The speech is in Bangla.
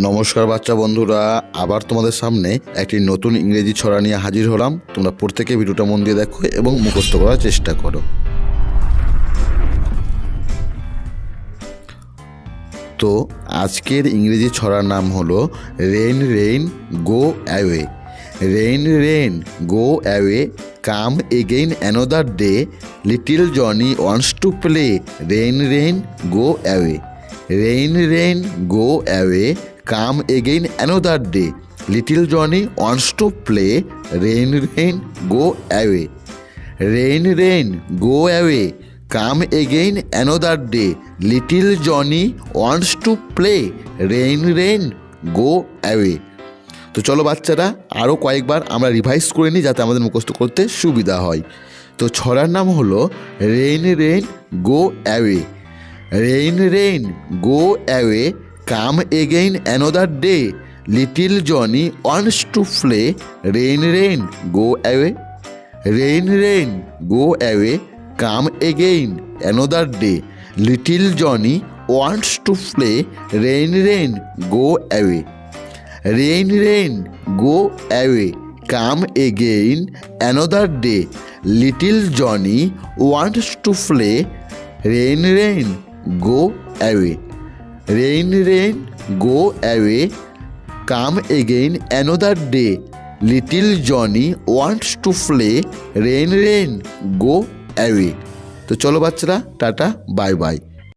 নমস্কার বাচ্চা বন্ধুরা, আবার তোমাদের সামনে একটি নতুন ইংরেজি ছড়া নিয়ে হাজির হলাম। তোমরা প্রত্যেকে ভিডিওটা মন দিয়ে দেখো এবং মুখস্থ করার চেষ্টা করো। তো, আজকের ইংরেজি ছড়ার নাম হলো rain rain, go away. Rain rain go away, come again another day, little Johnny wants to play. Rain rain, go away. Rain rain go away come again another day little Johnny wants to play rain rain go away rain rain go away come again another day little Johnny wants to play rain rain go away তো চলো বাচ্চারা আরও কয়েকবার আমরা রিভাইজ করে নিই যাতে আমাদের মুখস্থ করতে সুবিধা হয়। তো ছড়ার নাম হলো rain rain go away rain rain go away come again another day little Johnny wants to play rain rain go away rain rain go away come again another day little Johnny wants to play rain rain go away rain rain go away come again another day little Johnny wants to play rain rain go away rain rain go away come again another day little Johnny wants to play rain rain go away তো চলো বাচ্চারা, টাটা বাই বাই